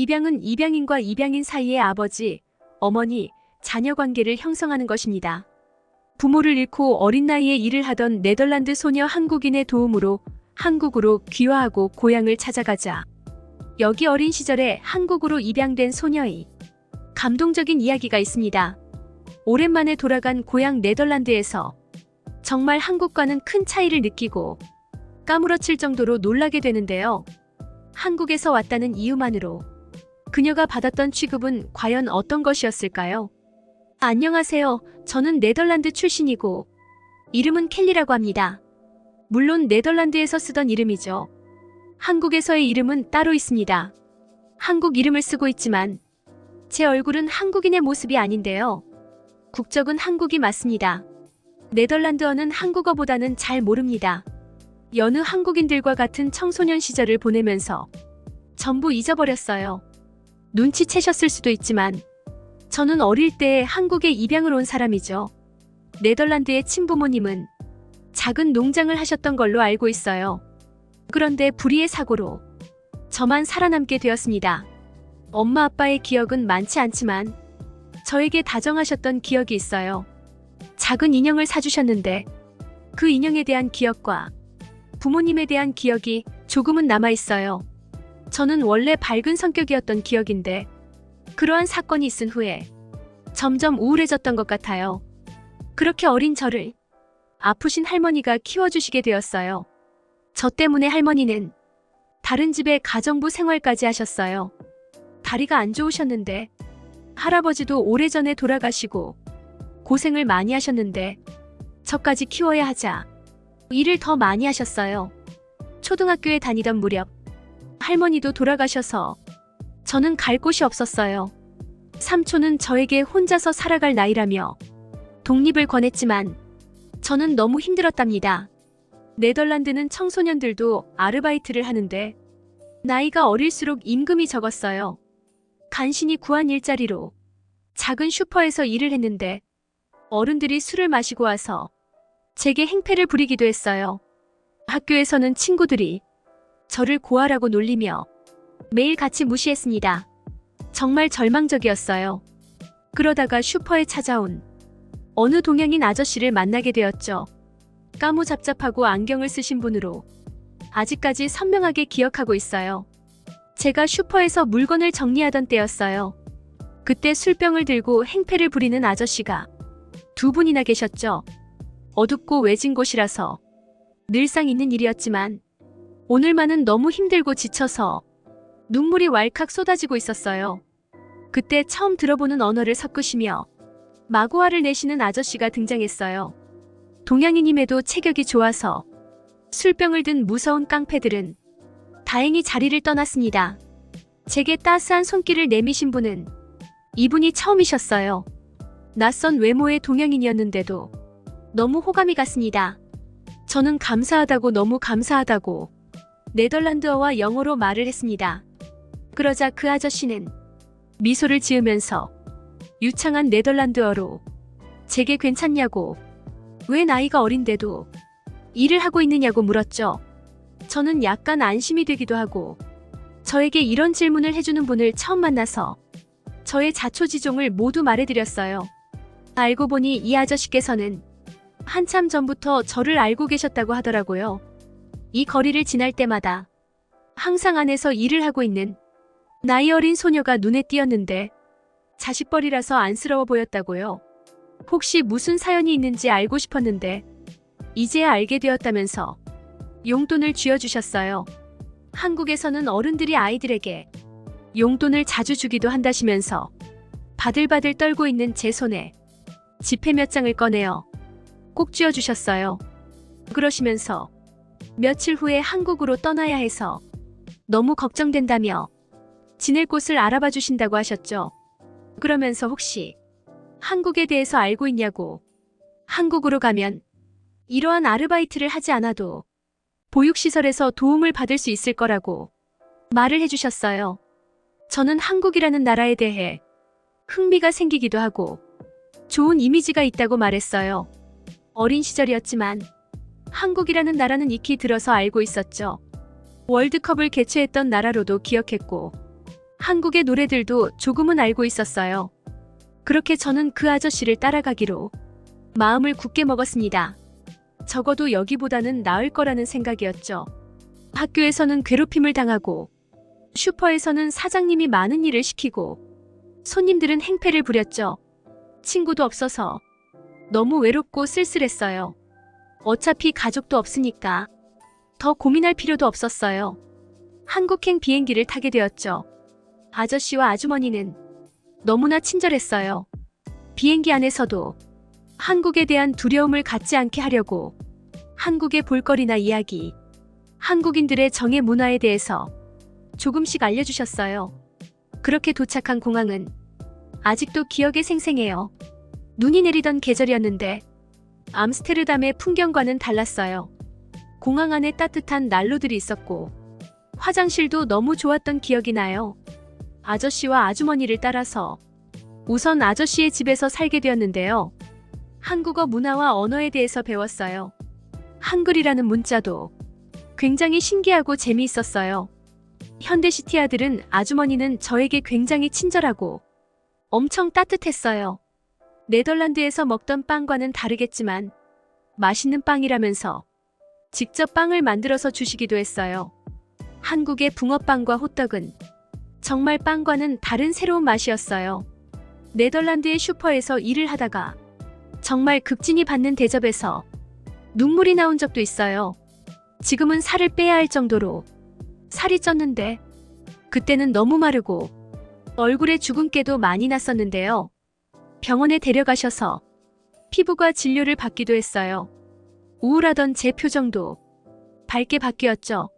입양은 입양인과 입양인 사이의 아버지, 어머니, 자녀 관계를 형성하는 것입니다. 부모를 잃고 어린 나이에 일을 하던 네덜란드 소녀 한국인의 도움으로 한국으로 귀화하고 고향을 찾아가자. 여기 어린 시절에 한국으로 입양된 소녀의 감동적인 이야기가 있습니다. 오랜만에 돌아간 고향 네덜란드에서 정말 한국과는 큰 차이를 느끼고 까무러칠 정도로 놀라게 되는데요. 한국에서 왔다는 이유만으로 그녀가 받았던 취급은 과연 어떤 것이었을까요? 안녕하세요. 저는 네덜란드 출신이고 이름은 켈리라고 합니다. 물론 네덜란드에서 쓰던 이름이죠. 한국에서의 이름은 따로 있습니다. 한국 이름을 쓰고 있지만 제 얼굴은 한국인의 모습이 아닌데요. 국적은 한국이 맞습니다. 네덜란드어는 한국어보다는 잘 모릅니다. 여느 한국인들과 같은 청소년 시절을 보내면서 전부 잊어버렸어요. 눈치채셨을 수도 있지만 저는 어릴 때 한국에 입양을 온 사람이죠. 네덜란드의 친부모님은 작은 농장을 하셨던 걸로 알고 있어요. 그런데 불의의 사고로 저만 살아남게 되었습니다. 엄마 아빠의 기억은 많지 않지만 저에게 다정하셨던 기억이 있어요. 작은 인형을 사주셨는데 그 인형에 대한 기억과 부모님에 대한 기억이 조금은 남아 있어요. 저는 원래 밝은 성격이었던 기억인데 그러한 사건이 있은 후에 점점 우울해졌던 것 같아요. 그렇게 어린 저를 아프신 할머니가 키워주시게 되었어요. 저 때문에 할머니는 다른 집에 가정부 생활까지 하셨어요. 다리가 안 좋으셨는데 할아버지도 오래전에 돌아가시고 고생을 많이 하셨는데 저까지 키워야 하자 일을 더 많이 하셨어요. 초등학교에 다니던 무렵 할머니도 돌아가셔서 저는 갈 곳이 없었어요. 삼촌은 저에게 혼자서 살아갈 나이라며 독립을 권했지만 저는 너무 힘들었답니다. 네덜란드는 청소년들도 아르바이트를 하는데 나이가 어릴수록 임금이 적었어요. 간신히 구한 일자리로 작은 슈퍼에서 일을 했는데 어른들이 술을 마시고 와서 제게 행패를 부리기도 했어요. 학교에서는 친구들이 저를 고아라고 놀리며 매일 같이 무시했습니다. 정말 절망적이었어요. 그러다가 슈퍼에 찾아온 어느 동양인 아저씨를 만나게 되었죠. 까무잡잡하고 안경을 쓰신 분으로 아직까지 선명하게 기억하고 있어요. 제가 슈퍼에서 물건을 정리하던 때였어요. 그때 술병을 들고 행패를 부리는 아저씨가 두 분이나 계셨죠. 어둡고 외진 곳이라서 늘상 있는 일이었지만 오늘만은 너무 힘들고 지쳐서 눈물이 왈칵 쏟아지고 있었어요. 그때 처음 들어보는 언어를 섞으시며 마구화를 내시는 아저씨가 등장했어요. 동양인임에도 체격이 좋아서 술병을 든 무서운 깡패들은 다행히 자리를 떠났습니다. 제게 따스한 손길을 내미신 분은 이분이 처음이셨어요. 낯선 외모의 동양인이었는데도 너무 호감이 갔습니다. 저는 감사하다고 너무 감사하다고 네덜란드어와 영어로 말을 했습니다. 그러자 그 아저씨는 미소를 지으면서 유창한 네덜란드어로 제게 괜찮냐고 왜 나이가 어린데도 일을 하고 있느냐고 물었죠. 저는 약간 안심이 되기도 하고 저에게 이런 질문을 해주는 분을 처음 만나서 저의 자초지종을 모두 말해드렸어요. 알고 보니 이 아저씨께서는 한참 전부터 저를 알고 계셨다고 하더라고요. 이 거리를 지날 때마다 항상 안에서 일을 하고 있는 나이 어린 소녀가 눈에 띄었는데 자식벌이라서 안쓰러워 보였다고요. 혹시 무슨 사연이 있는지 알고 싶었는데 이제야 알게 되었다면서 용돈을 쥐어주셨어요. 한국에서는 어른들이 아이들에게 용돈을 자주 주기도 한다시면서 바들바들 떨고 있는 제 손에 지폐 몇 장을 꺼내어 꼭 쥐어주셨어요. 그러시면서 며칠 후에 한국으로 떠나야 해서 너무 걱정된다며 지낼 곳을 알아봐 주신다고 하셨죠. 그러면서 혹시 한국에 대해서 알고 있냐고 한국으로 가면 이러한 아르바이트를 하지 않아도 보육시설에서 도움을 받을 수 있을 거라고 말을 해주셨어요. 저는 한국이라는 나라에 대해 흥미가 생기기도 하고 좋은 이미지가 있다고 말했어요. 어린 시절이었지만 한국이라는 나라는 익히 들어서 알고 있었죠. 월드컵을 개최했던 나라로도 기억했고 한국의 노래들도 조금은 알고 있었어요. 그렇게 저는 그 아저씨를 따라가기로 마음을 굳게 먹었습니다. 적어도 여기보다는 나을 거라는 생각이었죠. 학교에서는 괴롭힘을 당하고 슈퍼에서는 사장님이 많은 일을 시키고 손님들은 행패를 부렸죠. 친구도 없어서 너무 외롭고 쓸쓸했어요. 어차피 가족도 없으니까 더 고민할 필요도 없었어요. 한국행 비행기를 타게 되었죠. 아저씨와 아주머니는 너무나 친절했어요. 비행기 안에서도 한국에 대한 두려움을 갖지 않게 하려고 한국의 볼거리나 이야기, 한국인들의 정의 문화에 대해서 조금씩 알려주셨어요. 그렇게 도착한 공항은 아직도 기억에 생생해요. 눈이 내리던 계절이었는데 암스테르담의 풍경과는 달랐어요. 공항 안에 따뜻한 난로들이 있었고 화장실도 너무 좋았던 기억이 나요. 아저씨와 아주머니를 따라서 우선 아저씨의 집에서 살게 되었는데요. 한국어 문화와 언어에 대해서 배웠어요. 한글이라는 문자도 굉장히 신기하고 재미있었어요. 현대시티 아들은 아주머니는 저에게 굉장히 친절하고 엄청 따뜻했어요. 네덜란드에서 먹던 빵과는 다르겠지만 맛있는 빵이라면서 직접 빵을 만들어서 주시기도 했어요. 한국의 붕어빵과 호떡은 정말 빵과는 다른 새로운 맛이었어요. 네덜란드의 슈퍼에서 일을 하다가 정말 극진히 받는 대접에서 눈물이 나온 적도 있어요. 지금은 살을 빼야 할 정도로 살이 쪘는데 그때는 너무 마르고 얼굴에 주근깨도 많이 났었는데요. 병원에 데려가셔서 피부과 진료를 받기도 했어요. 우울하던 제 표정도 밝게 바뀌었죠.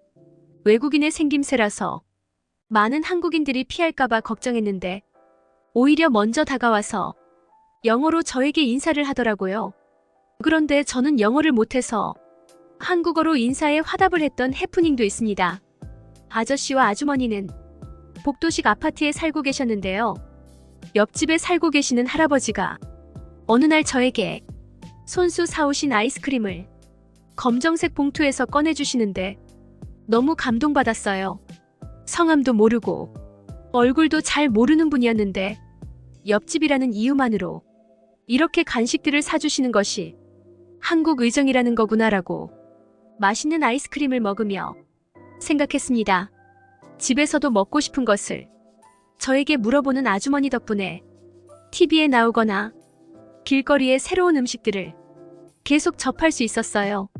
외국인의 생김새라서 많은 한국인들이 피할까봐 걱정했는데 오히려 먼저 다가와서 영어로 저에게 인사를 하더라고요. 그런데 저는 영어를 못해서 한국어로 인사에 화답을 했던 해프닝도 있습니다. 아저씨와 아주머니는 복도식 아파트에 살고 계셨는데요. 옆집에 살고 계시는 할아버지가 어느 날 저에게 손수 사오신 아이스크림을 검정색 봉투에서 꺼내주시는데 너무 감동받았어요. 성함도 모르고 얼굴도 잘 모르는 분이었는데 옆집이라는 이유만으로 이렇게 간식들을 사주시는 것이 한국 의정이라는 거구나라고 맛있는 아이스크림을 먹으며 생각했습니다. 집에서도 먹고 싶은 것을 저에게 물어보는 아주머니 덕분에 TV에 나오거나 길거리의 새로운 음식들을 계속 접할 수 있었어요.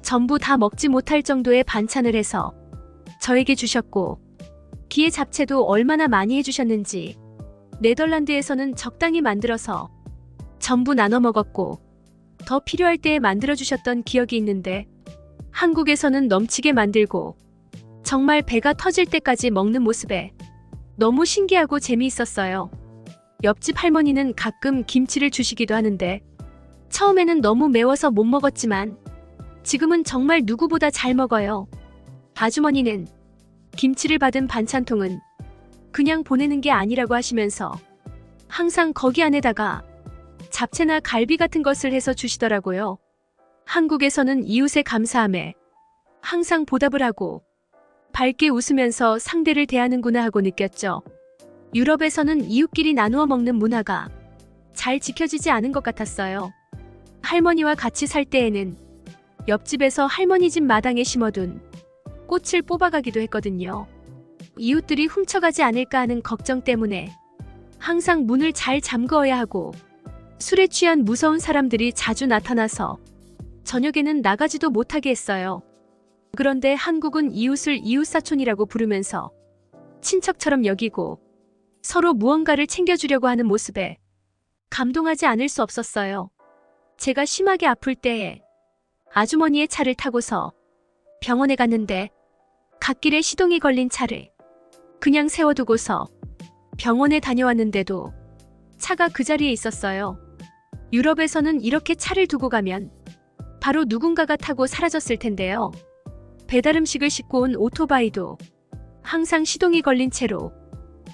전부 다 먹지 못할 정도의 반찬을 해서 저에게 주셨고 기의 잡채도 얼마나 많이 해주셨는지 네덜란드에서는 적당히 만들어서 전부 나눠 먹었고 더 필요할 때에 만들어 주셨던 기억이 있는데 한국에서는 넘치게 만들고 정말 배가 터질 때까지 먹는 모습에 너무 신기하고 재미있었어요. 옆집 할머니는 가끔 김치를 주시기도 하는데 처음에는 너무 매워서 못 먹었지만 지금은 정말 누구보다 잘 먹어요. 아주머니는 김치를 받은 반찬통은 그냥 보내는 게 아니라고 하시면서 항상 거기 안에다가 잡채나 갈비 같은 것을 해서 주시더라고요. 한국에서는 이웃의 감사함에 항상 보답을 하고 밝게 웃으면서 상대를 대하는구나 하고 느꼈죠. 유럽에서는 이웃끼리 나누어 먹는 문화가 잘 지켜지지 않은 것 같았어요. 할머니와 같이 살 때에는 옆집에서 할머니 집 마당에 심어둔 꽃을 뽑아가기도 했거든요. 이웃들이 훔쳐가지 않을까 하는 걱정 때문에 항상 문을 잘 잠그어야 하고 술에 취한 무서운 사람들이 자주 나타나서 저녁에는 나가지도 못하게 했어요. 그런데 한국은 이웃을 이웃사촌이라고 부르면서 친척처럼 여기고 서로 무언가를 챙겨주려고 하는 모습에 감동하지 않을 수 없었어요. 제가 심하게 아플 때에 아주머니의 차를 타고서 병원에 갔는데 갓길에 시동이 걸린 차를 그냥 세워두고서 병원에 다녀왔는데도 차가 그 자리에 있었어요. 유럽에서는 이렇게 차를 두고 가면 바로 누군가가 타고 사라졌을 텐데요. 배달 음식을 싣고 온 오토바이도 항상 시동이 걸린 채로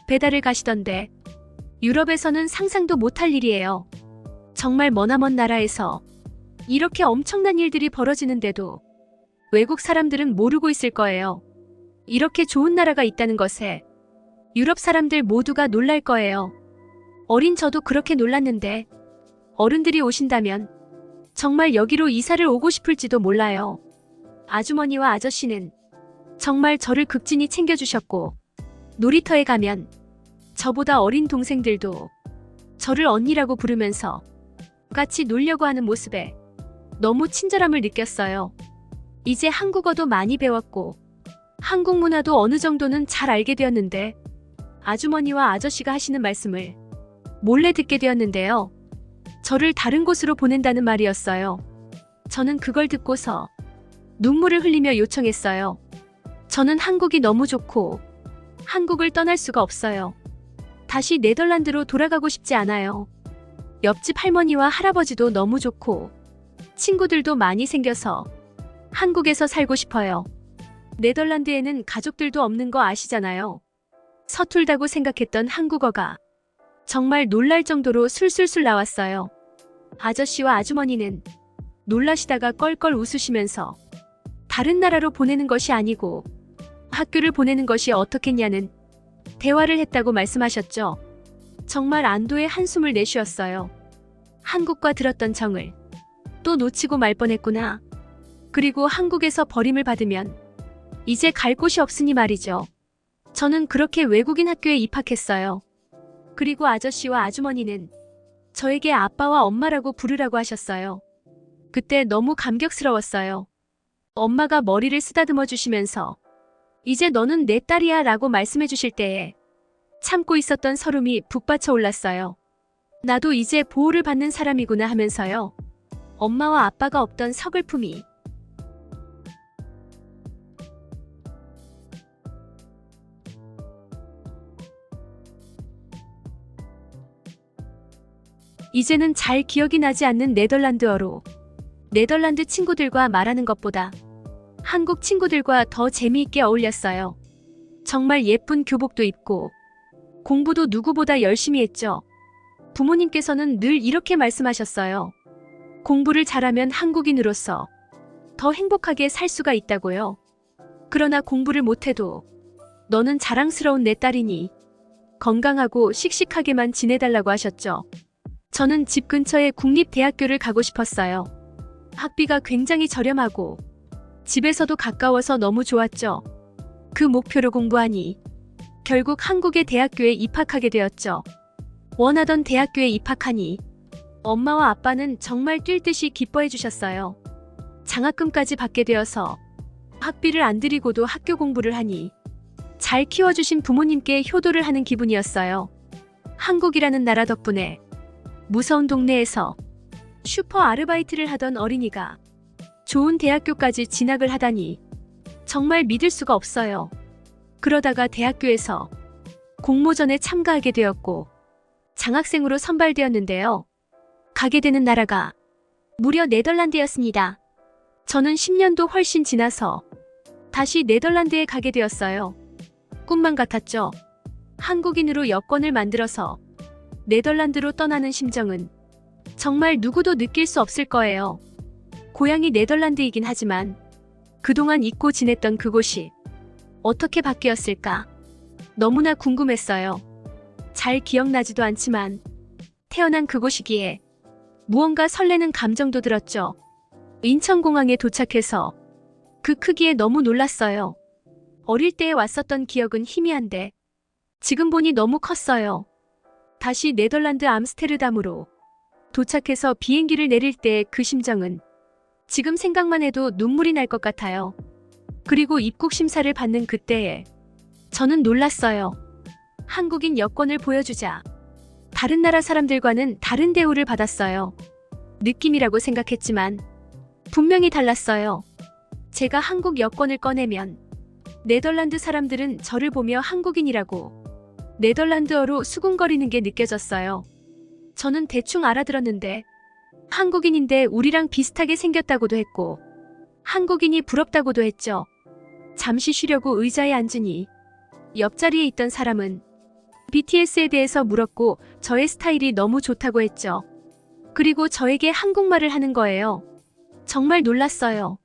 배달을 가시던데 유럽에서는 상상도 못할 일이에요. 정말 머나먼 나라에서 이렇게 엄청난 일들이 벌어지는데도 외국 사람들은 모르고 있을 거예요. 이렇게 좋은 나라가 있다는 것에 유럽 사람들 모두가 놀랄 거예요. 어린 저도 그렇게 놀랐는데 어른들이 오신다면 정말 여기로 이사를 오고 싶을지도 몰라요. 아주머니와 아저씨는 정말 저를 극진히 챙겨주셨고 놀이터에 가면 저보다 어린 동생들도 저를 언니라고 부르면서 같이 놀려고 하는 모습에 너무 친절함을 느꼈어요. 이제 한국어도 많이 배웠고 한국 문화도 어느 정도는 잘 알게 되었는데 아주머니와 아저씨가 하시는 말씀을 몰래 듣게 되었는데요. 저를 다른 곳으로 보낸다는 말이었어요. 저는 그걸 듣고서 눈물을 흘리며 요청했어요. 저는 한국이 너무 좋고 한국을 떠날 수가 없어요. 다시 네덜란드로 돌아가고 싶지 않아요. 옆집 할머니와 할아버지도 너무 좋고 친구들도 많이 생겨서 한국에서 살고 싶어요. 네덜란드에는 가족들도 없는 거 아시잖아요. 서툴다고 생각했던 한국어가 정말 놀랄 정도로 술술술 나왔어요. 아저씨와 아주머니는 놀라시다가 껄껄 웃으시면서 다른 나라로 보내는 것이 아니고 학교를 보내는 것이 어떻겠냐는 대화를 했다고 말씀하셨죠. 정말 안도의 한숨을 내쉬었어요. 한국과 들었던 정을 또 놓치고 말 뻔했구나. 그리고 한국에서 버림을 받으면 이제 갈 곳이 없으니 말이죠. 저는 그렇게 외국인 학교에 입학했어요. 그리고 아저씨와 아주머니는 저에게 아빠와 엄마라고 부르라고 하셨어요. 그때 너무 감격스러웠어요. 엄마가 머리를 쓰다듬어 주시면서 이제 너는 내 딸이야 라고 말씀해 주실 때에 참고 있었던 서름이 북받쳐 올랐어요. 나도 이제 보호를 받는 사람이구나 하면서요. 엄마와 아빠가 없던 서글픔이 이제는 잘 기억이 나지 않는 네덜란드어로 네덜란드 친구들과 말하는 것보다 한국 친구들과 더 재미있게 어울렸어요. 정말 예쁜 교복도 입고 공부도 누구보다 열심히 했죠. 부모님께서는 늘 이렇게 말씀하셨어요. 공부를 잘하면 한국인으로서 더 행복하게 살 수가 있다고요. 그러나 공부를 못해도 너는 자랑스러운 내 딸이니 건강하고 씩씩하게만 지내달라고 하셨죠. 저는 집 근처의 국립대학교를 가고 싶었어요. 학비가 굉장히 저렴하고 집에서도 가까워서 너무 좋았죠. 그 목표로 공부하니 결국 한국의 대학교에 입학하게 되었죠. 원하던 대학교에 입학하니 엄마와 아빠는 정말 뛸 듯이 기뻐해 주셨어요. 장학금까지 받게 되어서 학비를 안 들이고도 학교 공부를 하니 잘 키워주신 부모님께 효도를 하는 기분이었어요. 한국이라는 나라 덕분에 무서운 동네에서 슈퍼 아르바이트를 하던 어린이가 좋은 대학교까지 진학을 하다니 정말 믿을 수가 없어요. 그러다가 대학교에서 공모전에 참가하게 되었고 장학생으로 선발되었는데요. 가게 되는 나라가 무려 네덜란드였습니다. 저는 10년도 훨씬 지나서 다시 네덜란드에 가게 되었어요. 꿈만 같았죠. 한국인으로 여권을 만들어서 네덜란드로 떠나는 심정은 정말 누구도 느낄 수 없을 거예요. 고향이 네덜란드이긴 하지만 그동안 잊고 지냈던 그곳이 어떻게 바뀌었을까? 너무나 궁금했어요. 잘 기억나지도 않지만 태어난 그곳이기에 무언가 설레는 감정도 들었죠. 인천공항에 도착해서 그 크기에 너무 놀랐어요. 어릴 때에 왔었던 기억은 희미한데 지금 보니 너무 컸어요. 다시 네덜란드 암스테르담으로 도착해서 비행기를 내릴 때 그 심정은 지금 생각만 해도 눈물이 날 것 같아요. 그리고 입국 심사를 받는 그때에 저는 놀랐어요. 한국인 여권을 보여주자 다른 나라 사람들과는 다른 대우를 받았어요. 느낌이라고 생각했지만 분명히 달랐어요. 제가 한국 여권을 꺼내면 네덜란드 사람들은 저를 보며 한국인이라고 네덜란드어로 수군거리는 게 느껴졌어요. 저는 대충 알아들었는데 한국인인데 우리랑 비슷하게 생겼다고도 했고 한국인이 부럽다고도 했죠. 잠시 쉬려고 의자에 앉으니 옆자리에 있던 사람은 BTS에 대해서 물었고 저의 스타일이 너무 좋다고 했죠. 그리고 저에게 한국말을 하는 거예요. 정말 놀랐어요.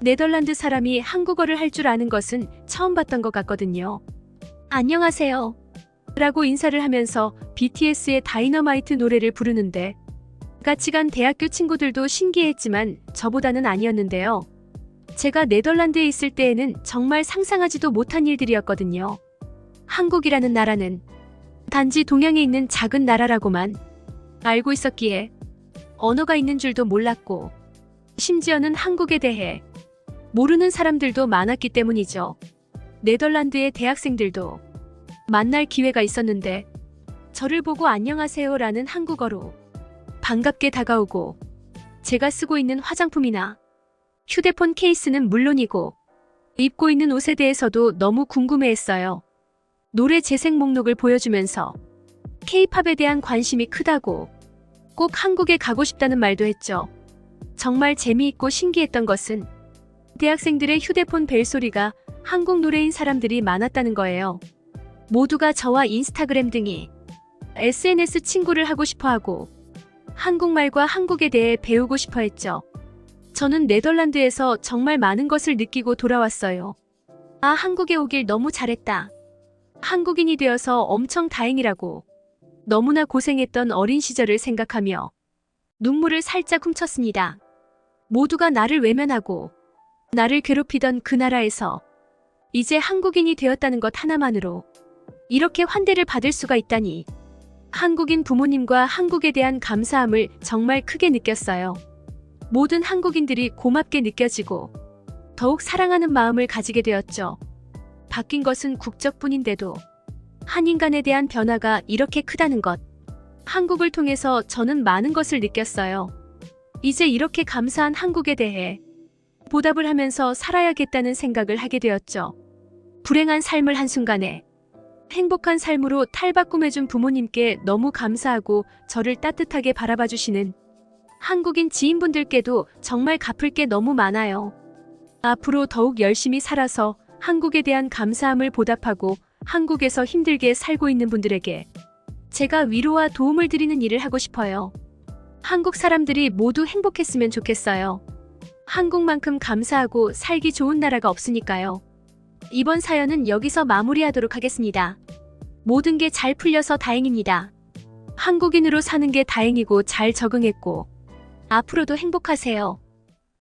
네덜란드 사람이 한국어를 할 줄 아는 것은 처음 봤던 것 같거든요. 안녕하세요. 라고 인사를 하면서 BTS의 다이너마이트 노래를 부르는데 같이 간 대학교 친구들도 신기했지만 저보다는 아니었는데요. 제가 네덜란드에 있을 때에는 정말 상상하지도 못한 일들이었거든요. 한국이라는 나라는 단지 동양에 있는 작은 나라라고만 알고 있었기에 언어가 있는 줄도 몰랐고 심지어는 한국에 대해 모르는 사람들도 많았기 때문이죠. 네덜란드의 대학생들도 만날 기회가 있었는데 저를 보고 안녕하세요라는 한국어로 반갑게 다가오고 제가 쓰고 있는 화장품이나 휴대폰 케이스는 물론이고 입고 있는 옷에 대해서도 너무 궁금해했어요. 노래 재생 목록을 보여주면서 케이팝에 대한 관심이 크다고 꼭 한국에 가고 싶다는 말도 했죠. 정말 재미있고 신기했던 것은 대학생들의 휴대폰 벨소리가 한국 노래인 사람들이 많았다는 거예요. 모두가 저와 인스타그램 등이 SNS 친구를 하고 싶어 하고 한국말과 한국에 대해 배우고 싶어 했죠. 저는 네덜란드에서 정말 많은 것을 느끼고 돌아왔어요. 아, 한국에 오길 너무 잘했다. 한국인이 되어서 엄청 다행이라고. 너무나 고생했던 어린 시절을 생각하며 눈물을 살짝 훔쳤습니다. 모두가 나를 외면하고 나를 괴롭히던 그 나라에서 이제 한국인이 되었다는 것 하나만으로 이렇게 환대를 받을 수가 있다니. 한국인 부모님과 한국에 대한 감사함을 정말 크게 느꼈어요. 모든 한국인들이 고맙게 느껴지고 더욱 사랑하는 마음을 가지게 되었죠. 바뀐 것은 국적뿐인데도 한 인간에 대한 변화가 이렇게 크다는 것. 한국을 통해서 저는 많은 것을 느꼈어요. 이제 이렇게 감사한 한국에 대해 보답을 하면서 살아야겠다는 생각을 하게 되었죠. 불행한 삶을 한순간에 행복한 삶으로 탈바꿈해준 부모님께 너무 감사하고 저를 따뜻하게 바라봐 주시는 한국인 지인분들께도 정말 갚을 게 너무 많아요. 앞으로 더욱 열심히 살아서 한국에 대한 감사함을 보답하고 한국에서 힘들게 살고 있는 분들에게 제가 위로와 도움을 드리는 일을 하고 싶어요. 한국 사람들이 모두 행복했으면 좋겠어요. 한국만큼 감사하고 살기 좋은 나라가 없으니까요. 이번 사연은 여기서 마무리하도록 하겠습니다. 모든 게 잘 풀려서 다행입니다. 한국인으로 사는 게 다행이고 잘 적응했고, 앞으로도 행복하세요.